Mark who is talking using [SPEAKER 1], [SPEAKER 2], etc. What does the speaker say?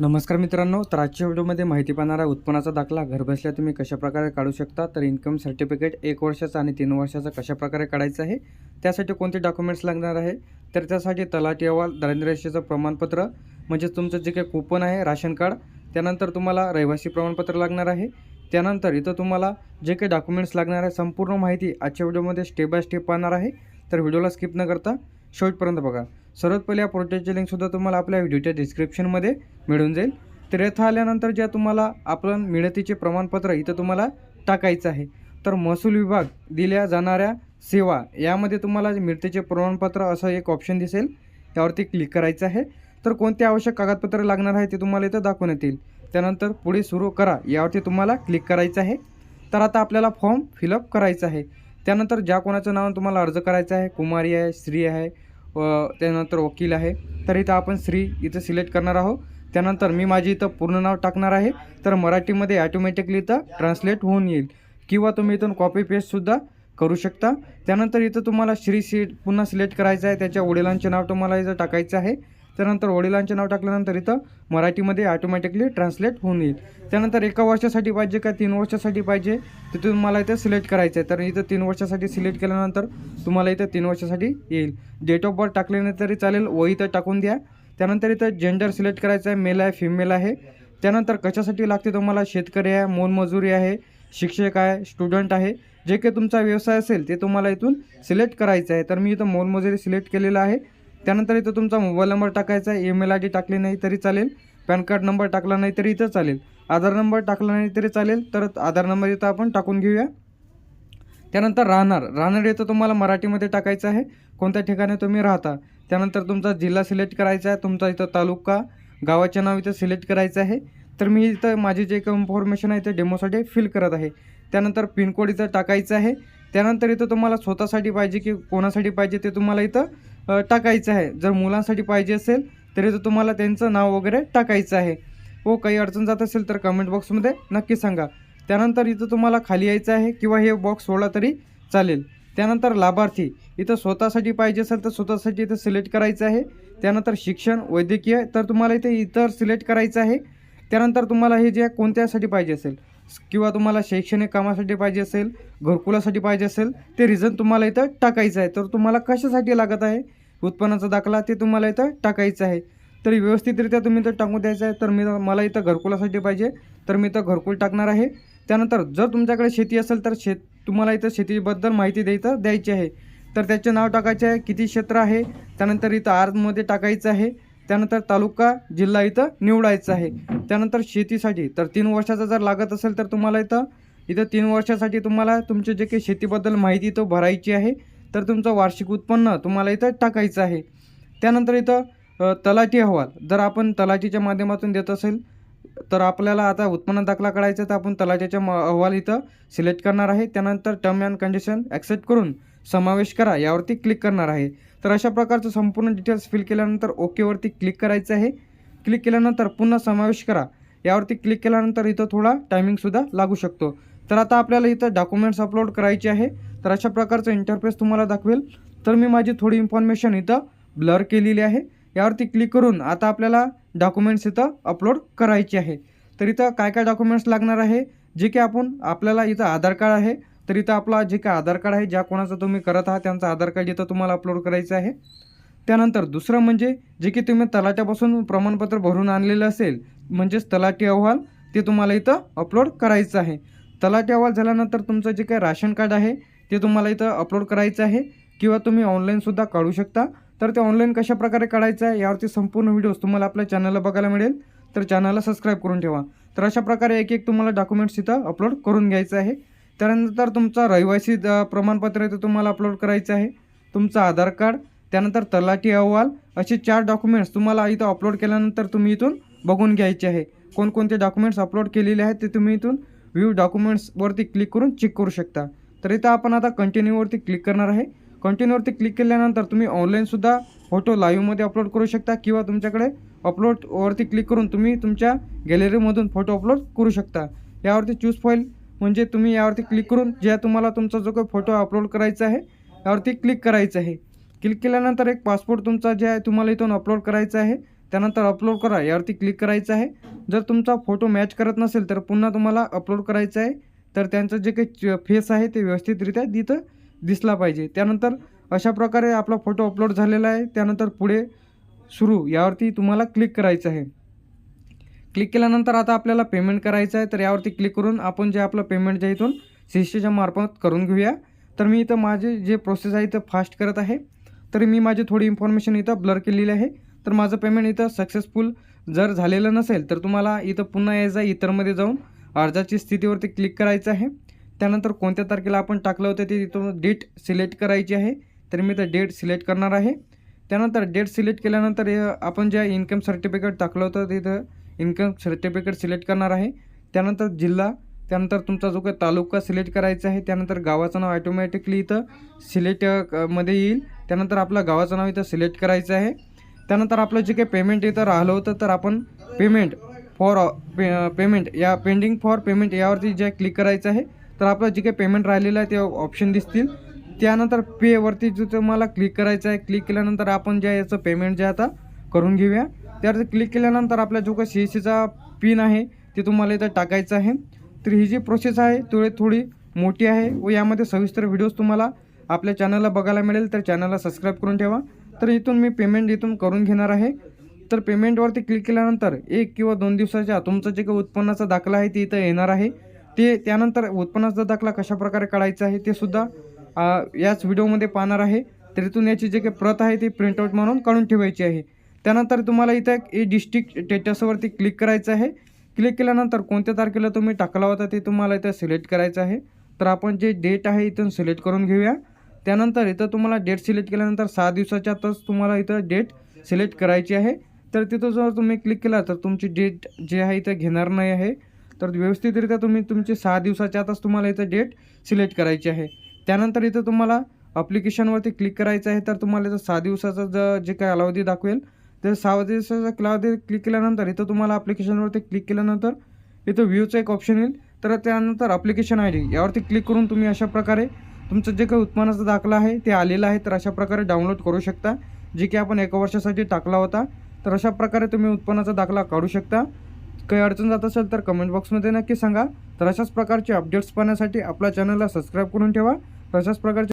[SPEAKER 1] नमस्कार मित्रांनो तर आजच्या व्हिडिओमध्ये माहिती पाहणारा उत्पन्नाचा दाखला घरबसल्या तुम्ही कशाप्रकारे काढू शकता तर इन्कम सर्टिफिकेट एक वर्षाचा आणि तीन वर्षाचा कशाप्रकारे काढायचं आहे त्यासाठी कोणते डॉक्युमेंट्स लागणार आहे तर त्यासाठी तलाठी अहवाल दारिद्र्य रेषेचं प्रमाणपत्र म्हणजेच तुमचं जे काही कुपन आहे राशन कार्ड त्यानंतर तुम्हाला रहिवासी प्रमाणपत्र लागणार आहे त्यानंतर इथं तुम्हाला जे काही डॉक्युमेंट्स लागणार आहे संपूर्ण माहिती आजच्या व्हिडिओमध्ये स्टेप बाय स्टेप पाहणार आहे तर व्हिडिओला स्किप न करता शेवटपर्यंत बघा. सर्वात पहिले या पोर्टलची लिंकसुद्धा तुम्हाला आपल्या व्हिडिओच्या डिस्क्रिप्शनमध्ये मिळून जाईल. तर येथं आल्यानंतर ज्या तुम्हाला आपण मिळतीचे प्रमाणपत्र इथं तुम्हाला टाकायचं आहे. तर महसूल विभाग दिल्या जाणाऱ्या सेवा यामध्ये तुम्हाला मिळतीचे प्रमाणपत्र असं एक ऑप्शन दिसेल. त्यावरती क्लिक करायचं आहे. तर कोणते आवश्यक कागदपत्र लागणार आहे ते तुम्हाला इथं दाखवण्यात येईल. त्यानंतर पुढे सुरू करा यावरती तुम्हाला क्लिक करायचं आहे. तर आता आपल्याला फॉर्म फिलअप करायचा आहे. त्यानंतर ज्या कोणाचं नाव तुम्हाला अर्ज करायचं आहे कुमारी आहे स्त्री आहे व त्यानंतर वकील आहे. तर इथं आपण श्री इथं सिलेक्ट करणार आहोत. त्यानंतर मी माझी इथं पूर्ण नाव टाकणार आहे. तर मराठीमध्ये ॲटोमॅटिकली इथं ट्रान्सलेट होऊन येईल. किंवा तुम्ही इथून कॉपी पेस्टसुद्धा करू शकता. त्यानंतर इथं तुम्हाला श्री सीट पुन्हा सिलेक्ट करायचं आहे. त्याच्या वडिलांचे नाव तुम्हाला इथं टाकायचं आहे. त्यानंतर वडिलांचे नाव टाकल्यानंतर इथं मराठीमध्ये ॲटोमॅटिकली ट्रान्सलेट होऊन येईल. त्यानंतर एका वर्षासाठी पाहिजे का तीन वर्षासाठी पाहिजे? ते तुम्हाला इथं सिलेक्ट करायचं आहे तर इथं तीन वर्षासाठी सिलेक्ट केल्यानंतर तुम्हाला इथं तीन वर्षासाठी येईल. डेट ऑफ बर्थ टाकले तरी चालेल. व इथं टाकून द्या. त्यानंतर इथं जेंडर सिलेक्ट करायचं आहे मेल आहे फिमेल आहे. त्यानंतर कशासाठी लागते तुम्हाला? शेतकरी आहे मोलमजुरी आहे शिक्षक आहे स्टुडंट आहे. जे काही तुमचा व्यवसाय असेल ते तुम्हाला इथून सिलेक्ट करायचं आहे तर मी इथं मोलमजुरी सिलेक्ट केलेलं आहे. त्यानंतर इथं तुमचा मोबाईल नंबर टाकायचा आहे. ईमेल आय डी टाकली नाही तरी चालेल. पॅन कार्ड नंबर टाकला नाही तरी इथं चालेल. आधार नंबर टाकला नाही तरी चालेल. तर आधार नंबर इथं आपण टाकून घेऊया. त्यानंतर राहणार. राहणार इथं तुम्हाला मराठीमध्ये टाकायचं आहे. कोणत्या ठिकाणी तुम्ही राहता? त्यानंतर तुमचा जिल्हा सिलेक्ट करायचा आहे. तुमचा इथं तालुका गावाचे नाव इथं सिलेक्ट करायचं आहे. तर मी इथं माझी जे काही इन्फॉर्मेशन आहे ते डेमोसाठी फिल करत आहे. त्यानंतर पिनकोड इथं टाकायचं आहे. त्यानंतर इथं तुम्हाला स्वतःसाठी पाहिजे की कोणासाठी पाहिजे ते तुम्हाला इथं टाकायचं आहे. जर मुलांसाठी पाहिजे असेल तर तुम्हाला त्यांचं नाव वगैरे टाकायचं आहे. हो काही अडचण जात असेल तर कमेंट बॉक्समध्ये नक्की सांगा. त्यानंतर इथं तुम्हाला खाली यायचं आहे किंवा हे बॉक्स सोडला तरी चालेल. त्यानंतर लाभार्थी. इथं स्वतःसाठी पाहिजे असेल तर स्वतःसाठी इथं सिलेक्ट करायचं आहे. त्यानंतर शिक्षण वैद्यकीय तर तुम्हाला इथे इतर सिलेक्ट करायचं आहे. त्यानंतर तुम्हाला हे जे कोणत्यासाठी पाहिजे असेल? किंवा तुम्हाला शैक्षणिक कामासाठी पाहिजे असेल घरकुलासाठी पाहिजे असेल ते रिझन तुम्हाला इथं टाकायचं आहे. तर तुम्हाला कशासाठी लागत आहे? उत्पन्नाचा दाखला ते तुम्हाला इथं टाकायचं आहे. तरी व्यवस्थितरित्या तुम्ही इथं टाकून द्यायचं आहे तर मी मला इथं घरकुलासाठी पाहिजे तर मी इथं घरकुल टाकणार आहे. त्यानंतर जर तुमच्याकडे शेती असेल तर शेत तुम्हाला इथं शेतीबद्दल माहिती द्यायचं द्यायची आहे. तर त्याचे नाव टाकायचे आहे किती क्षेत्र आहे त्यानंतर इथं आर्जमध्ये टाकायचं आहे त्यानंतर तालुका जिल्हा इथं निवडायचं आहे. त्यानंतर शेतीसाठी तर तीन वर्षाचा जर लागत असेल तर तुम्हाला इथं इथं तीन वर्षासाठी तुम्हाला तुमचे जे काही शेतीबद्दल माहिती तो भरायची आहे तर तुमचं वार्षिक उत्पन्न तुम्हाला इथं टाकायचं आहे. त्यानंतर इथं तलाठी अहवाल. जर आपण तलाठीच्या माध्यमातून देत असेल तर आपल्याला आता उत्पन्न दाखला काढायचा तर आपण तलाठ्याच्या म- अहवाल इथं सिलेक्ट करणार आहे. त्यानंतर टर्म अँड कंडिशन ॲक्सेप्ट करून समावेश करा यावरती क्लिक करणार आहे. तर अशा प्रकारचं संपूर्ण डिटेल्स फिल केल्यानंतर ओकेवरती क्लिक करायचं आहे. क्लिक केल्यानंतर पुन्हा समावेश करा. यावरती क्लिक केल्यानंतर इथं थोडा टायमिंगसुद्धा लागू शकतो. तर आता आपल्याला इथं डॉक्युमेंट्स अपलोड करायचे आहे. तर अशा प्रकारचं इंटरफेस तुम्हाला दाखवेल. तर मी माझी थोडी इन्फॉर्मेशन इथं ब्लर केलेली आहे. यावरती क्लिक करून आता आपल्याला डॉक्युमेंट्स इथं अपलोड करायचे आहे. तर इथं काय काय डॉक्युमेंट्स लागणार आहे? जे की आपण आपल्याला इथं आधार कार्ड आहे. तर इथं आपला जे काय आधार कार्ड आहे ज्या कोणाचं तुम्ही करत आहात त्यांचं आधार कार्ड इथं तुम्हाला अपलोड करायचं आहे. त्यानंतर दुसरं म्हणजे जे की तुम्ही तलाट्यापासून प्रमाणपत्र भरून आणलेलं असेल म्हणजेच तलाठी अहवाल ते तुम्हाला इथं अपलोड करायचं आहे. तलाठी अहवाल झाल्यानंतर तुमचं जे काही राशन कार्ड आहे ते तुम्हाला इथं अपलोड करायचं आहे किंवा तुम्ही ऑनलाईनसुद्धा काढू शकता. तर ते ऑनलाईन कशा प्रकारे काढायचं आहे यावरती संपूर्ण व्हिडिओज तुम्हाला आपल्या चॅनलला बघायला मिळेल. तर चॅनलला सबस्क्राईब करून ठेवा. तर अशा प्रकारे एक एक तुम्हाला डॉक्युमेंट्स इथं अपलोड करून घ्यायचं आहे. त्यानंतर तुमचा रहिवासी प्रमाणपत्र आहे ते तुम्हाला अपलोड करायचं आहे. तुमचं आधार कार्ड त्यानंतर तलाठी अहवाल असे चार डॉक्युमेंट्स तुम्हाला इथं अपलोड केल्यानंतर तुम्ही इथून बघून घ्यायचे आहे. कोणकोणते डॉक्युमेंट्स अपलोड केलेले आहेत ते तुम्ही इथून व्ह्यू डॉक्युमेंट्सवरती क्लिक करून चेक करू शकता. तर इथं आपण आता कंटिन्यूवरती क्लिक करणार आहे. कंटिन्यूवरती क्लिक केल्यानंतर तुम्ही ऑनलाईनसुद्धा फोटो लाईव्हमध्ये अपलोड करू शकता किंवा तुमच्याकडे अपलोडवरती क्लिक करून तुम्ही तुमच्या गॅलरीमधून फोटो अपलोड करू शकता. यावरती चूज फाईल म्हणजे तुम्ही यावरती क्लिक करून ज्या तुम्हाला तुमचा जो काही फोटो अपलोड करायचा आहे यावरती क्लिक करायचं आहे. क्लिक केल्यानंतर एक पासपोर्ट तुमचा जे आहे तुम्हाला इथून अपलोड करायचा आहे. त्यानंतर अपलोड करा यावरती क्लिक करायचं आहे. जर तुमचा फोटो मॅच करत नसेल तर पुन्हा तुम्हाला अपलोड करायचं आहे. तर त्यांचं जे काही फेस आहे ते व्यवस्थितरित्या तिथं दिसला पाहिजे. त्यानंतर अशा प्रकारे आपला फोटो अपलोड झालेला आहे. त्यानंतर पुढे सुरू यावरती तुम्हाला क्लिक करायचं आहे. क्लिक केल्यानंतर आता आपल्याला पेमेंट करायचं आहे. तर यावरती क्लिक करून आपण जे आपलं पेमेंट जे इथून सी मार्फत करून घेऊया. तर मी इथं माझे जे प्रोसेस आहे इथं फास्ट करत आहे. तर मी माझी थोडी इन्फॉर्मेशन इथं ब्लर केलेली आहे. तर माझं पेमेंट इथं सक्सेसफुल जर झालेलं नसेल तर तुम्हाला इथं पुन्हा यायचं आहे इतरमध्ये जाऊन. अर्जाची स्थितीवरती क्लिक करायचं आहे. त्यानंतर कोणत्या तारखेला आपण टाकलं होतं ते तिथून डेट सिलेक्ट करायची आहे. तर मी तर डेट सिलेक्ट करणार आहे. त्यानंतर डेट सिलेक्ट केल्यानंतर आपण ज्या इन्कम सर्टिफिकेट टाकलं होतं तिथं इन्कम सर्टिफिकेट सिलेक्ट करणार आहे. त्यानंतर जिल्हा त्यानंतर तुमचा जो काही तालुका सिलेक्ट करायचा आहे त्यानंतर गावाचं नाव ॲटोमॅटिकली इथं सिलेक्टमध्ये येईल. त्यानंतर आपलं गावाचं नाव इथं सिलेक्ट करायचं आहे. त्यानंतर आपलं जे काही पेमेंट इथं राहिलं होतं तर आपण पेमेंट फॉर पे पेमेंट या पेंडिंग फॉर पेमेंट यावरती जे क्लिक करायचं आहे तर आपलं जे काही पेमेंट राहिलेलं आहे ते ऑप्शन दिसतील. त्यानंतर पेवरती जो तुम्हाला क्लिक करायचं आहे क्लिक केल्यानंतर आपण ज्या याचं पेमेंट जे आता करून घेऊया त्यावरती क्लिक केल्यानंतर आपला जो काही सी एस सीचा पिन आहे ते तुम्हाला इथं टाकायचं आहे. तर ही जी प्रोसेस आहे थोडी थोडी मोठी आहे. व यामध्ये सविस्तर व्हिडिओज तुम्हाला आपल्या चॅनलला बघायला मिळेल तर चॅनलला सबस्क्राईब करून ठेवा. तर इथून मी पेमेंट इथून करून घेणार आहे. तर पेमेंटवरती क्लिक केल्यानंतर एक किंवा दोन दिवसाच्या तुमचं जे काही उत्पन्नाचा दाखला आहे ते इथं येणार आहे. ते त्यानंतर उत्पन्नाचा दाखला कशा प्रकारे काढायचा आहे ते सुद्धा याच व्हिडिओमध्ये पाहणार आहे. तर इथून याची जे काही प्रत आहे ती प्रिंटआउट म्हणून काढून ठेवायची आहे. त्यानंतर तुम्हाला इथं एक ए डिस्ट्रिक्ट स्टेटसवरती क्लिक करायचं आहे. क्लिक केल्यानंतर कोणत्या तारखेला तुम्ही टाकला होता ते तुम्हाला इथं सिलेक्ट करायचं आहे. तर आपण जे डेट आहे इथून सिलेक्ट करून घेऊया. त्यानंतर इथं तुम्हाला डेट सिलेक्ट केल्यानंतर सहा दिवसाच्या आतच तुम्हाला इथं डेट सिलेक्ट करायची आहे. तर तिथं जर तुम्ही क्लिक केला तर तुमची डेट जे आहे इथं घेणार नाही आहे. तर व्यवस्थितरित्या तुम्ही तुमची सहा दिवसाच्या आतच तुम्हाला इथं डेट सिलेक्ट करायची आहे. त्यानंतर इथं तुम्हाला अप्लिकेशनवरती क्लिक करायचं आहे तर तुम्हाला इथं सहा दिवसाचा ज जे काही कालावधी दाखवेल. तर सहा दिवसाचा कालावधी क्लिक केल्यानंतर इथं तुम्हाला अप्लिकेशनवरती क्लिक केल्यानंतर इथं व्ह्यूचं एक ऑप्शन येईल. तर त्यानंतर अप्लिकेशन आय डी यावरती क्लिक करून तुम्ही अशा प्रकारे तुमचं जे काही उत्पन्नाचा दाखला आहे ते आलेलं आहे तर अशा प्रकारे डाउनलोड करू शकता. जे की आपण एका वर्षासाठी टाकला होता तर अशा प्रकारे तुम्ही उत्पन्नाचा दाखला काढू शकता. काही अडचण जात असेल तर कमेंट बॉक्समध्ये नक्की सांगा. तर अशाच प्रकारचे अपडेट्स पाहण्यासाठी आपल्या चॅनलला सबस्क्राईब करून ठेवा. तर अशाच प्रकारचे